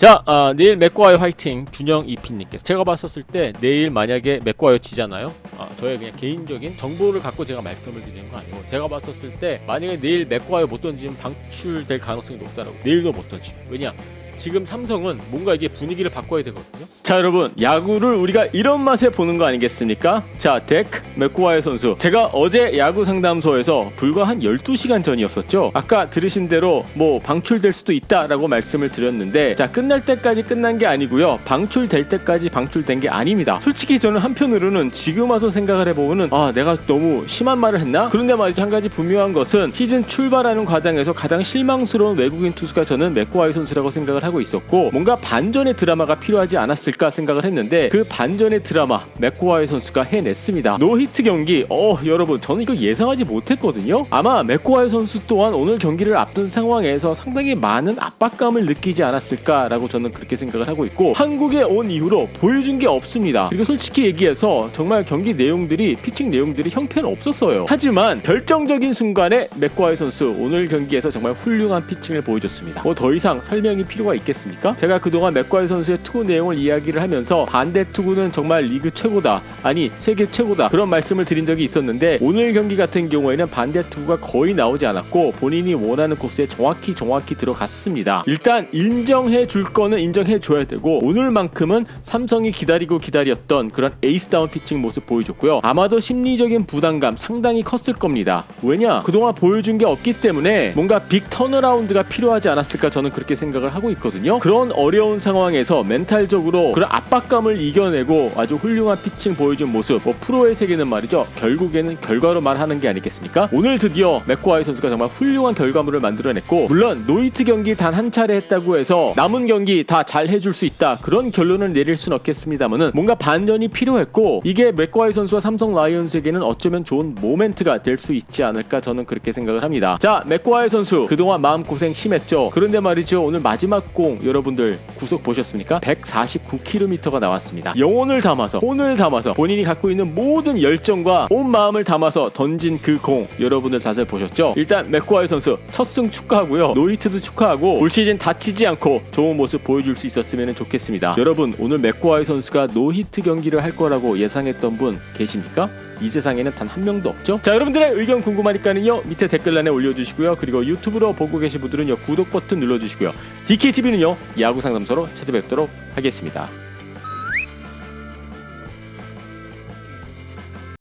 자, 아, 내일 맥과의 화이팅 준영 이피님께서 제가 봤었을 때 내일 만약에 맥과요 지잖아요. 아, 저의 그냥 개인적인 정보를 갖고 제가 말씀을 드리는 거 아니고 제가 봤었을 때 만약에 내일 맥과요 못 던지면 방출될 가능성이 높다라고 내일도 못 던지면 왜냐? 지금 삼성은 뭔가 이게 분위기를 바꿔야 되거든요. 자 여러분 야구를 우리가 이런 맛에 보는 거 아니겠습니까? 자 덱 맥구와의 선수 제가 어제 야구 상담소에서 불과 한 12시간 전이었었죠. 아까 들으신 대로 뭐 방출될 수도 있다라고 말씀을 드렸는데 자 끝날 때까지 끝난 게 아니고요. 방출될 때까지 방출된 게 아닙니다. 솔직히 저는 한편으로는 지금 와서 생각을 해보면은 아 내가 너무 심한 말을 했나? 그런데 말이죠 한 가지 분명한 것은 시즌 출발하는 과정에서 가장 실망스러운 외국인 투수가 저는 맥구와의 선수라고 생각을 하고 있었고 뭔가 반전의 드라마가 필요하지 않았을까 생각을 했는데 그 반전의 드라마 맥구와의 선수가 해냈습니다. 노히트 경기 어 여러분 저는 이거 예상하지 못했거든요. 아마 맥구와의 선수 또한 오늘 경기를 앞둔 상황에서 상당히 많은 압박감을 느끼지 않았을까라고 저는 그렇게 생각을 하고 있고 한국에 온 이후로 보여준 게 없습니다. 그리고 솔직히 얘기해서 정말 경기 내용들이 피칭 내용들이 형편은 없었어요. 하지만 결정적인 순간에 맥과의 선수 오늘 경기에서 정말 훌륭한 피칭을 보여줬습니다. 뭐 더 이상 설명이 필요가 있겠습니까? 제가 그동안 맥과의 선수의 투구 내용을 이야기를 하면서 반대 투구는 정말 리그 최고다. 아니 세계 최고다. 그런 말씀을 드린 적이 있었는데 오늘 경기 같은 경우에는 반대 투구가 거의 나오지 않았고 본인이 원하는 코스에 정확히 정확히 들어갔습니다. 일단 인정해 줄 거는 인정해 줘야 되고 오늘만큼은 삼성이 기다리고 기다렸던 그런 에이스다운 피칭 모습 보여줬고요. 아마도 심리적인 부담감 상당히 컸을 겁니다. 왜냐? 그동안 보여준 게 없기 때문에 뭔가 빅 턴어라운드가 필요하지 않았을까 저는 그렇게 생각을 하고 있 거든요. 그런 어려운 상황에서 멘탈적으로 그런 압박감을 이겨내고 아주 훌륭한 피칭 보여준 모습. 뭐 프로의 세계는 말이죠. 결국에는 결과로 말하는 게 아니겠습니까? 오늘 드디어 맥과이 선수가 정말 훌륭한 결과물을 만들어냈고 물론 노이트 경기 단 한 차례 했다고 해서 남은 경기 다 잘 해줄 수 있다 그런 결론을 내릴 순 없겠습니다만은 뭔가 반전이 필요했고 이게 맥과이 선수와 삼성 라이온즈에게는 어쩌면 좋은 모멘트가 될 수 있지 않을까 저는 그렇게 생각을 합니다. 자 맥과이 선수 그동안 마음 고생 심했죠. 그런데 말이죠 오늘 마지막 공 여러분들 구속 보셨습니까? 149km가 나왔습니다. 영혼을 담아서 혼을 담아서 본인이 갖고 있는 모든 열정과 온 마음을 담아서 던진 그 공 여러분들 다들 보셨죠? 일단 맥과이 선수 첫 승 축하하고요. 노히트도 축하하고 올 시즌 다치지 않고 좋은 모습 보여줄 수 있었으면 좋겠습니다. 여러분 오늘 맥과이 선수가 노히트 경기를 할 거라고 예상했던 분 계십니까? 이 세상에는 단 한 명도 없죠. 자 여러분들의 의견 궁금하니까는요 밑에 댓글란에 올려주시고요. 그리고 유튜브로 보고 계신 분들은요 구독 버튼 눌러주시고요. DKTV는요 야구 상담소로 찾아뵙도록 하겠습니다.